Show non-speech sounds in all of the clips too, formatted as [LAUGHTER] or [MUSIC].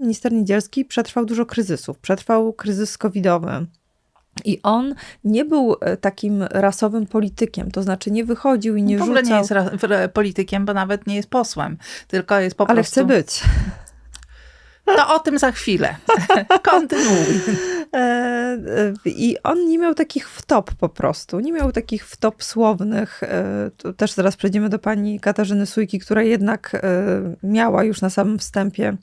Minister Niedzielski przetrwał dużo kryzysów. Przetrwał kryzys covidowy. I on nie był e, takim rasowym politykiem, to znaczy nie wychodził i nie w ogóle rzucał... nie jest politykiem, bo nawet nie jest posłem, tylko jest po ale prostu... chce być. [LAUGHS] To o tym za chwilę. [LAUGHS] Kontynuuj. E, e, I on nie miał takich wtop po prostu. Nie miał takich wtop słownych. Tu też zaraz przejdziemy do pani Katarzyny Sujki, która jednak miała już na samym wstępie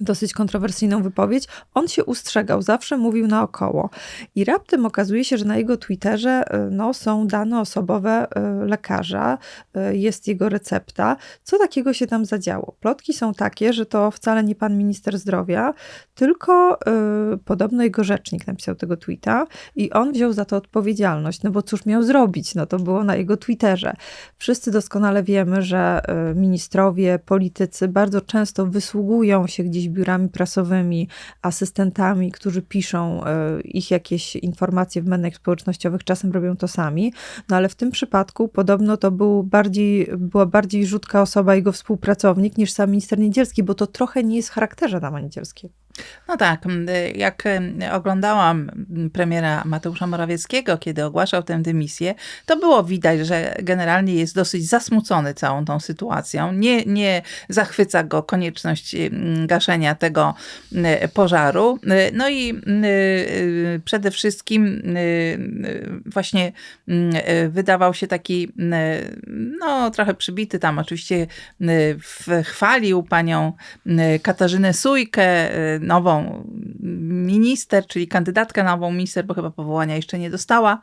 dosyć kontrowersyjną wypowiedź. On się ustrzegał, zawsze mówił naokoło. I raptem okazuje się, że na jego Twitterze e, no, są dane osobowe e, lekarza, e, jest jego recepta. Co takiego się tam zadziało? Plotki są takie, że to wcale nie pan minister zdrowia, tylko podobno jego rzecznik napisał tego tweeta i on wziął za to odpowiedzialność, no bo cóż miał zrobić? No to było na jego Twitterze. Wszyscy doskonale wiemy, że ministrowie, politycy bardzo często wysługują się gdzieś biurami prasowymi, asystentami, którzy piszą y, ich jakieś informacje w mediach społecznościowych, czasem robią to sami, no ale w tym przypadku podobno to był bardziej, była bardziej rzutka osoba, jego współpracownik, niż sam minister Niedzielski, bo to trochę nie jest w charakterze Adama Niedzielskiego. No tak, m, jak em, oglądałam premiera Mateusza Morawieckiego, kiedy ogłaszał tę dymisję, to było widać, że generalnie jest dosyć zasmucony całą tą sytuacją. Nie, nie zachwyca go konieczność m, gaszenia tego pożaru. No i y, przede wszystkim y, y, właśnie y, wydawał się taki no trochę przybity tam oczywiście y, chwalił panią y, Katarzynę Sujkę, y, nową minister, czyli kandydatkę na nową minister, bo chyba powołania jeszcze nie dostała,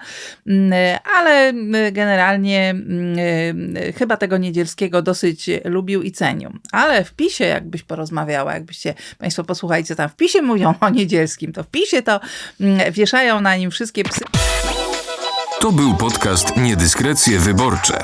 Mm, ale y, generalnie y, y, chyba tego Niedzielskiego dosyć lubił i cenił. Ale w PiSie, jakbyś porozmawiała, jakbyście Państwo posłuchali, co tam w PiSie mówią o Niedzielskim, to w PiSie to mm, wieszają na nim wszystkie psy. To był podcast Niedyskrecje Wyborcze.